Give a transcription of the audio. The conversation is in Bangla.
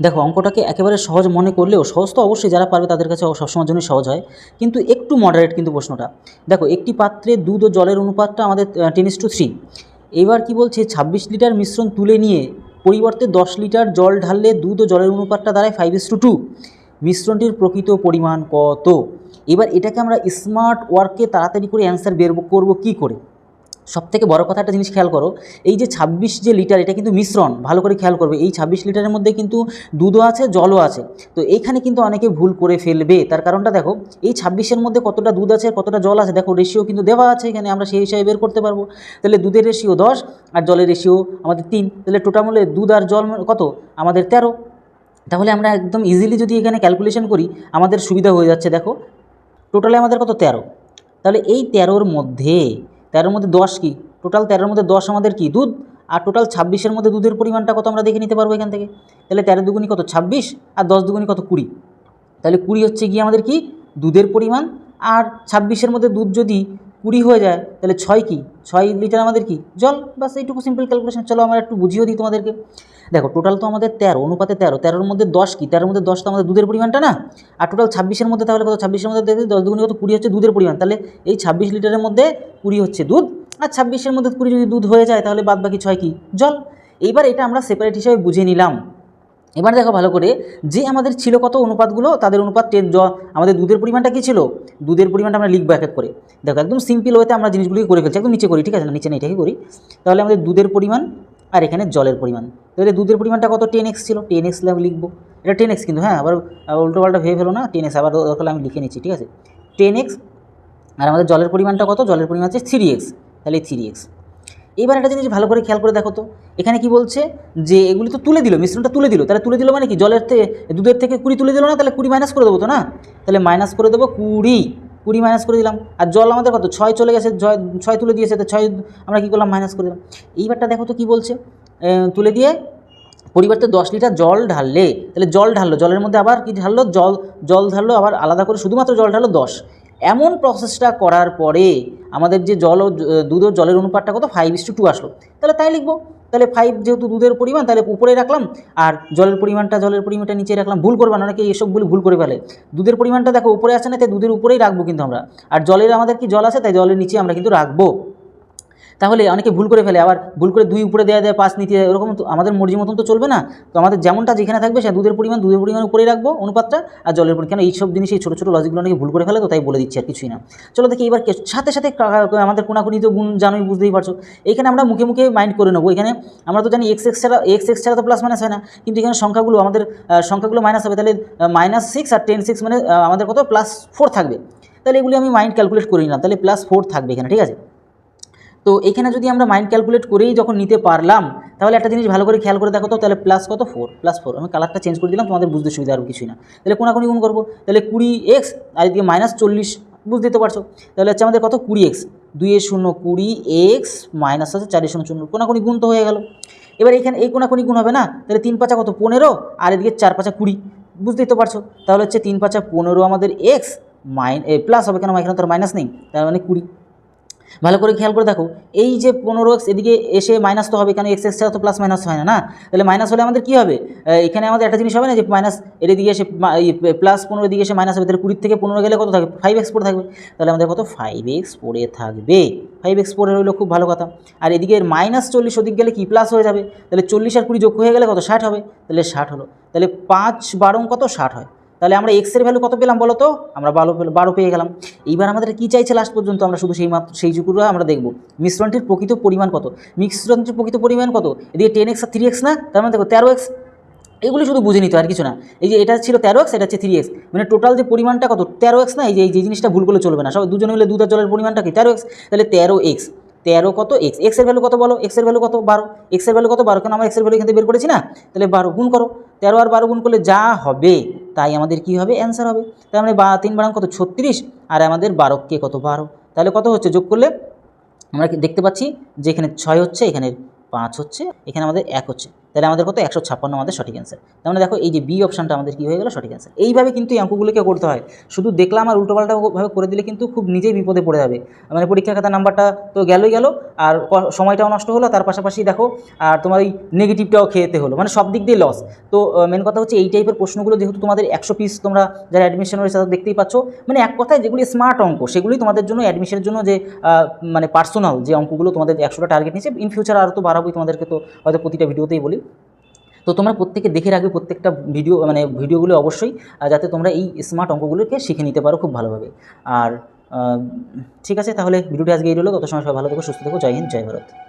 দেখো, অঙ্কটাকে একেবারে সহজ মনে করলেও সহজ তো অবশ্যই যারা পারবে তাদের কাছে সবসময়ের জন্যই সহজ হয়। কিন্তু একটু মডারেট কিন্তু প্রশ্নটা। দেখো, একটি পাত্রে দুধ ও জলের অনুপাতটা আমাদের টেন টু থ্রি এবার কী বলছে, ছাব্বিশ লিটার মিশ্রণ তুলে নিয়ে পরিবর্তে দশ লিটার জল ঢাললে দুধ ও জলের অনুপাতটা দাঁড়ায় ফাইভ ইস টু টু মিশ্রণটির প্রকৃত পরিমাণ কত? এবার এটাকে আমরা স্মার্ট ওয়ার্কে তাড়াতাড়ি করে অ্যান্সার বের করব কী করে? সব থেকে বড় কথা একটা জিনিস খেয়াল করো, এই যে ছাব্বিশ যে লিটার, এটা কিন্তু মিশ্রণ, ভালো করে খেয়াল করবে, এই ছাব্বিশ লিটারের মধ্যে কিন্তু দুধও আছে, জলও আছে। তো এইখানে কিন্তু অনেকে ভুল করে ফেলবে, তার কারণটা দেখো, এই ছাব্বিশের মধ্যে কতটা দুধ আছে, কতটা জল আছে, দেখো রেশিও কিন্তু দেওয়া আছে এখানে, আমরা সেই হিসাবে বের করতে পারব। তাহলে দুধের রেশিও দশ আর জলের রেশিও আমাদের তিন, তাহলে টোটাল হলে দুধ আর জল কত? আমাদের তেরো। তাহলে আমরা একদম ইজিলি যদি এখানে ক্যালকুলেশন করি, আমাদের সুবিধা হয়ে যাচ্ছে, দেখো টোটালে আমাদের কত? তেরো। তাহলে এই তেরোর মধ্যে তেরোর মধ্যে দশ কি? টোটাল তেরোর মধ্যে দশ আমাদের কি? দুধ? আর টোটাল ছাব্বিশের মধ্যে দুধের পরিমাণটা কত আমরা দেখে নিতে পারব এখান থেকে? তাহলে তেরো দুগুনি কত? ছাব্বিশ? আর দশ দুগুনি কত? কুড়ি। তাহলে কুড়ি হচ্ছে গিয়ে আমাদের কি? দুধের পরিমাণ। আর ছাব্বিশের মধ্যে দুধ যদি কুড়ি হয়ে যায়, তাহলে ছয় কি? ছয় লিটার আমাদের কি? জল। বাস এইটুকু সিম্পল ক্যালকুলেশন চলো আমরা একটু বুঝিয়েও দিই তোমাদেরকে। দেখো টোটাল তো আমাদের তেরো, অনুপাতে তেরো। তেরোর মধ্যে দশ কি? তেরোর মধ্যে দশ তো আমাদের দুধের পরিমাণটা না? আর টোটাল ছাব্বিশের মধ্যে তাহলে কত? ছাব্বিশের মধ্যে দেখি দশ দুগুণি কত? কুড়ি হচ্ছে দুধের পরিমাণ। তাহলে এই ছাব্বিশ লিটারের মধ্যে কুড়ি হচ্ছে দুধ। আর ছাব্বিশের মধ্যে কুড়ি যদি দুধ হয়ে যায়, তাহলে বাদ বাকি ছয় কি? জল। এইবার এটা আমরা সেপারেট হিসাবে বুঝে নিলাম। এবার দেখো ভালো করে, যে আমাদের ছিল কত অনুপাতগুলো, তাদের অনুপাত টেন আমাদের দুধের পরিমাণটা কী ছিল? দুধের পরিমাণটা আমরা লিখব এক এক করে। দেখো, একদম সিম্পল ওয়েতে আমরা জিনিসগুলোকে করে ফেলছি, একদম নিচে করি, ঠিক আছে না? নিচে না এটাকে করি। তাহলে আমাদের দুধের পরিমাণ আর এখানে জলের পরিমাণ। তাহলে দুধের পরিমাণটা কত? টেন এক্স ছিল। টেন এক্স লিখব। এটা টেন এক্স কিন্তু হ্যাঁ আবার উল্টো পাল্টা ভেবে ফেলো না। টেন এক্স আবার দরকার আমি লিখে নিচ্ছি, ঠিক আছে? টেন এক্স আর আমাদের জলের পরিমাণটা কত? জলের পরিমাণ হচ্ছে থ্রি এক্স তাহলে থ্রি এক্স এবার একটা জিনিস ভালো করে খেয়াল করে দেখো তো। এখানে কি বলছে যে এগুলি তো তুলে দিল, মিশ্রণটা তুলে দিল। তাহলে তুলে দিল মানে কি? জলের থেকে দুধের থেকে কুড়ি তুলে দিল না? তাহলে কুড়ি মাইনাস করে দেবো তো না? তাহলে মাইনাস করে দেবো কুড়ি। কুড়ি মাইনাস করে দিলাম। আর জল আমাদের কত? ছয় চলে গেছে, ছয় ছয় তুলে দিয়েছে, তো ছয় আমরা কী করলাম? মাইনাস করে দিলাম। এইবারটা দেখো তো কী বলছে? তুলে দিয়ে পরিবর্তে দশ লিটার জল ঢাললে, তাহলে জল ঢাললো। জলের মধ্যে আবার কি ঢাললো? জল জল ঢাললো, আবার আলাদা করে শুধুমাত্র জল ঢাললো দশ। এমন প্রসেসটা করার পরে আমাদের যে জল ও দুধ ও জলের অনুপাতটা কত? ফাইভ টু টু আসলো। তাহলে তাই লিখব। তাহলে ফাইভ যেহেতু দুধের পরিমাণ, তাহলে উপরে রাখলাম, আর জলের পরিমাণটা জলের পরিমাণটা নিচে রাখলাম, ভুল করবেন অনেকে বলে ভুল করে ফেলে। দুধের পরিমাণটা দেখো, উপরে আছে না, তাই দুধের উপরেই রাখব কিন্তু আমরা। আর জলের আমাদের কি জল আছে? তাই জলের নিচে আমরা কিন্তু রাখব। তাহলে অনেকে ভুল করে ফেলে আবার ভুল করে দুই উপরে দেওয়া দেয় পাঁচ নিতে দেয়, এরকম তো আমাদের মর্জি মতন তো চলবে না। তো আমাদের যেমনটা যেখানে থাকবে সে দুধের পরিমাণ দুধের পরিমাণ উপরেই রাখব অনুপাতটা আর জলের পরিমাণ। কেন এইসব জিনিস এই ছোটো ছোটো লজিকগুলো অনেকে ভুল করে ফেলে তো তাই বলে দিচ্ছি আর কিছুই না। চলো দেখি এবার সাথে সাথে আমাদের কোনাকুনি তো গুণ জানোই বুঝতেই পারছ। এখানে আমরা মুখে মুখে মাইন্ড করে নেব। এখানে আমরা তো জানি এক্স এক্স ছাড়া এক্স এক্স ছাড়া তো প্লাস মাইনাস হয় না। কিন্তু এখানে সংখ্যাগুলো আমাদের সংখ্যাগুলো মাইনাস হবে। তাহলে মাইনাস সিক্স আর টেন সিক্স মানে আমাদের কত? প্লাস ফোর থাকবে। তাহলে এগুলি আমি মাইন্ড ক্যালকুলেট করে নিলাম। তাহলে প্লাস ফোর থাকবে এখানে ঠিক আছে? তো এখানে যদি আমরা মাইন্ড ক্যালকুলেট করেই যখন নিতে পারলাম, তাহলে একটা জিনিস ভালো করে খেয়াল করে দেখো তো, তাহলে প্লাস কত? ফোর প্লাস ফোর আমি কালারটা চেঞ্জ করে দিলাম, তোমাদের বুঝতে সুবিধা আর কিছুই না। তাহলে কোনাকুনি গুণ করব। তাহলে কুড়ি এক্স আর এদিকে মাইনাস চল্লিশ, বুঝতে তো পারছ? তাহলে হচ্ছে আমাদের কত? কুড়ি এক্স দুইয়ে শূন্য কুড়ি এক্স মাইনাস আছে চারের শূন্য শূন্য। কোনাকুনি গুণ তো হয়ে গেল। এবার এখানে এই কোনাকুনি গুণ হবে না? তাহলে তিন পাঁচা কত? পনেরো, আর এদিকে চার পাঁচা কুড়ি। বুঝতেই তো পারছ? তাহলে হচ্ছে তিন পাঁচা পনেরো আমাদের এক্স মাইন প্লাস হবে কেন? এখানে তো মাইনাস নেই। তার মানে কুড়ি। ভালো করে খেয়াল করে দেখো, এই যে পনেরো এক্স এদিকে এসে মাইনাস তো হবে কারণ এক্স এক্স ছাড়া তো প্লাস মাইনাস হয় না না? তাহলে মাইনাস হলে আমাদের কী হবে? এখানে আমাদের একটা জিনিস হবে না যে মাইনাস এর দিকে এসে প্লাস পনেরো দিকে এসে মাইনাস হবে, তাহলে কুড়ির থেকে পনেরো গেলে কত থাকবে? ফাইভ এক্স পড়ে থাকবে। তাহলে আমাদের কত? ফাইভ এক্স পড়ে থাকবে। ফাইভ এক্স পড়ে হলো খুব ভালো কথা। আর এদিকে মাইনাস চল্লিশ ওদিক গেলে কি প্লাস হয়ে যাবে? তাহলে চল্লিশ আর কুড়ি যোগ হয়ে গেলে কত? ষাট হবে। তাহলে ষাট হলো। তাহলে পাঁচ বারং কত? ষাট হয়। তাহলে আমরা এক্সের ভ্যালু কত পেলাম বলো তো? আমরা বারো বারো পেয়ে গেলাম। এইবার আমাদের কী চাইছে লাস্ট পর্যন্ত? আমরা শুধু সেই মাত্র সেই যুগুলো আমরা দেখব। মিশ্রণটির প্রকৃত পরিমাণ কত? মিশ্রণটির প্রকৃত পরিমাণ কত? এদিকে টেন এক্স আর থ্রি এক্স না? তার মানে দেখো তেরো এক্স এগুলি শুধু বুঝে নিতে আর কিছু না। এই যে এটা ছিল তেরো এক্স এটা হচ্ছে থ্রি এক্স মানে টোটাল যে পরিমাণটা কত? তেরো এক্স না? এই যে এই যে জিনিসটা ভুল করলে চলবে না। সব দুজনে মিলে দুধ জলের পরিমাণটা কি? তেরো এক্স তাহলে তেরো এক্স তেরো কত এক্স এক্সের ভ্যালু কত বলো? এক্সের ভ্যালু কত? বারো। এক্সের ভ্যালু কত? বারো। কেন আমরা এক্সের ভ্যালু এখান বের করেছি না? তাহলে বারো গুণ করো। তেরো আর বারো গুণ করলে যা হবে। তাই আমাদের কি হবে? অ্যান্সার হবে। তাই আমরা বা, তিন বারাম কত? ছত্রিশ। আর আমাদের বারোকে কত? বারো। তাহলে কত হচ্ছে? যোগ করলে আমরা দেখতে পাচ্ছি যে এখানে ছয় হচ্ছে, এখানে পাঁচ হচ্ছে, এখানে আমাদের এক হচ্ছে। তাহলে আমাদের কত? একশো ছাপ্পান্ন আমাদের সঠিক অ্যান্সার তার মানে দেখো, এই যে বি অপশানটা আমাদের কী হয়ে গেল? সঠিক অ্যান্সার এইভাবে কিন্তু এই অঙ্কগুলোকে করতে হয়। শুধু দেখলাম আর উল্টোপাল্টাভাবে করে দিলে কিন্তু খুব নিজেই বিপদে পড়ে যাবে। মানে পরীক্ষা খাতা নাম্বারটা তো গেলই গেল, আর সময়টাও নষ্ট হলো, তার পাশাপাশি দেখো, আর তোমার ওই নেগেটিভটাও খেতে হলো। মানে সব দিক দিয়ে লস তো মেন কথা হচ্ছে এই টাইপের প্রশ্নগুলো যেহেতু তোমাদের একশো পিস তোমরা যারা অ্যাডমিশন রয়েছে তারা দেখতেই পাচ্ছ। মানে এক কথায় যেগুলি স্মার্ট অঙ্ক, সেগুলি তোমাদের জন্য অ্যাডমিশনের জন্য যে মানে পার্সোনাল যে অঙ্কগুলো তোমাদের একশোটা টার্গেট নিয়েছে ইন ফিউচার আরও তো বাড়াবোই তোমাদেরকে তো হয়তো প্রতিটা ভিডিওতেই বলি। তো তোমরা প্রত্যেকে দেখে রাখবে, প্রত্যেকটা ভিডিও মানে ভিডিওগুলো অবশ্যই যাতে তোমরা এই স্মার্ট অঙ্কগুলোকে শিখে নিতে পারো খুব ভালোভাবে। আর ঠিক আছে, তাহলে ভিডিওটি আজকে এই রইল। তত সময় সবাই ভালো থেকো, সুস্থ থেকো। জয় হিন্দ, জয় ভারত।